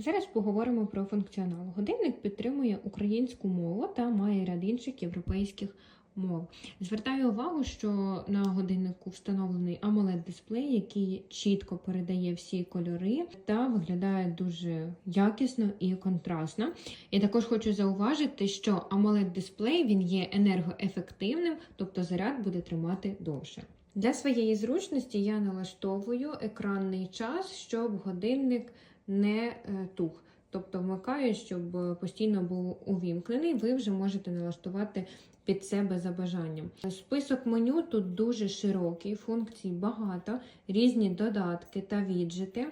Зараз поговоримо про функціонал. Годинник підтримує українську мову та має ряд інших європейських мов. Звертаю увагу, що на годиннику встановлений amoled дисплей який чітко передає всі кольори та виглядає дуже якісно і контрастно. І також хочу зауважити, що amoled дисплей він є енергоефективним, тобто заряд буде тримати довше. Для своєї зручності я налаштовую екранний час, щоб годинник не е, тух. Тобто вмикаю, щоб постійно був увімкнений, ви вже можете налаштувати під себе за бажанням. Список меню тут дуже широкий, функцій багато, різні додатки та віджити,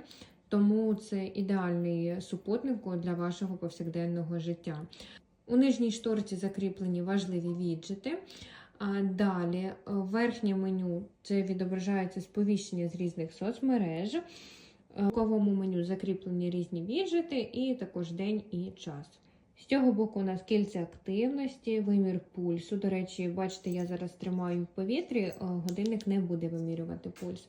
тому це ідеальний супутник для вашого повсякденного життя. У нижній шторці закріплені важливі віджити. А далі е, верхнє меню це відображається сповіщення з різних соцмереж. В боковому меню закріплені різні віджити і також день і час. З цього боку у нас кільця активності, вимір пульсу. До речі, бачите, я зараз тримаю в повітрі, е, годинник не буде вимірювати пульс.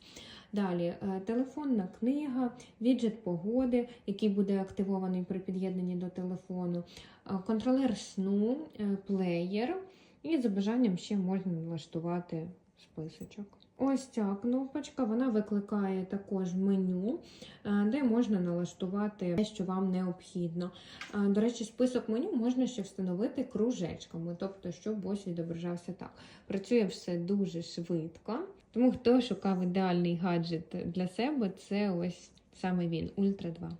Далі е, телефонна книга, віджит погоди, який буде активований при під'єднанні до телефону, е, контролер сну, плеєр. І за бажанням ще можна налаштувати списочок. Ось ця кнопочка, вона викликає також меню, е, де можна налаштувати те, що вам необхідно. Е, До речі, список меню можна ще встановити кружечками, тобто, щоб ось відображався так. Працює все дуже швидко. Тому хто шукав ідеальний гаджет для себе, це ось саме він, Ультра 2.